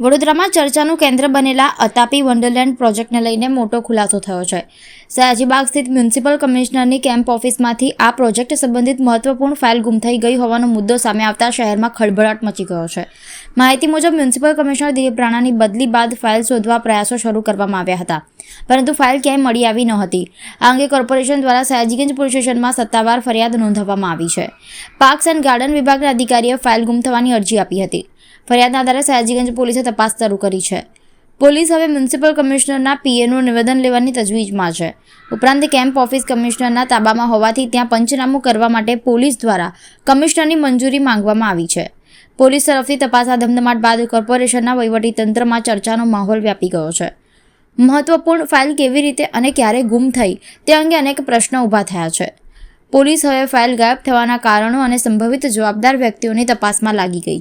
વડોદરામાં ચર્ચાનું કેન્દ્ર બનેલા અતાપી વન્ડરલેન્ડ પ્રોજેક્ટને લઈને મોટો ખુલાસો થયો છે. સયાજીબાગ સ્થિત મ્યુનિસિપલ કમિશનરની કેમ્પ ઓફિસમાંથી આ પ્રોજેક્ટ સંબંધિત મહત્વપૂર્ણ ફાઇલ ગુમ થઈ ગઈ હોવાનો મુદ્દો સામે આવતા શહેરમાં ખળભળાટ મચી ગયો છે. માહિતી મુજબ મ્યુનિસિપલ કમિશનર દિલીપ રાણાની બદલી બાદ ફાઇલ શોધવા પ્રયાસો શરૂ કરવામાં આવ્યા હતા, પરંતુ ફાઇલ ક્યાંય મળી આવી ન હતી. આ અંગે કોર્પોરેશન દ્વારા સયાજીગંજ પોલીસ સ્ટેશનમાં સત્તાવાર ફરિયાદ નોંધવામાં આવી છે. પાર્ક્સ એન્ડ ગાર્ડન વિભાગના અધિકારીએ ફાઇલ ગુમ થવાની અરજી આપી હતી. ફરિયાદના આધારે સયાજીગંજ પોલીસે તપાસ શરૂ કરી છે. પોલીસ હવે મ્યુનિસિપલ કમિશનરના પીએનું નિવેદન લેવાની તજવીજમાં છે. ઉપરાંત કેમ્પ ઓફિસ કમિશનરના તાબામાં હોવાથી ત્યાં પંચનામું કરવા માટે પોલીસ દ્વારા કમિશનરની મંજૂરી માંગવામાં આવી છે. પોલીસ તરફથી તપાસ આ ધમધમાટ બાદ કોર્પોરેશનના વહીવટીતંત્રમાં ચર્ચાનો માહોલ વ્યાપી ગયો છે. મહત્વપૂર્ણ ફાઇલ કેવી રીતે અને ક્યારે ગુમ થઈ તે અંગે અનેક પ્રશ્નો ઊભા થયા છે. પોલીસ હવે ફાઇલ ગાયબ થવાના કારણો અને સંભવિત જવાબદાર વ્યક્તિઓની તપાસમાં લાગી ગઈ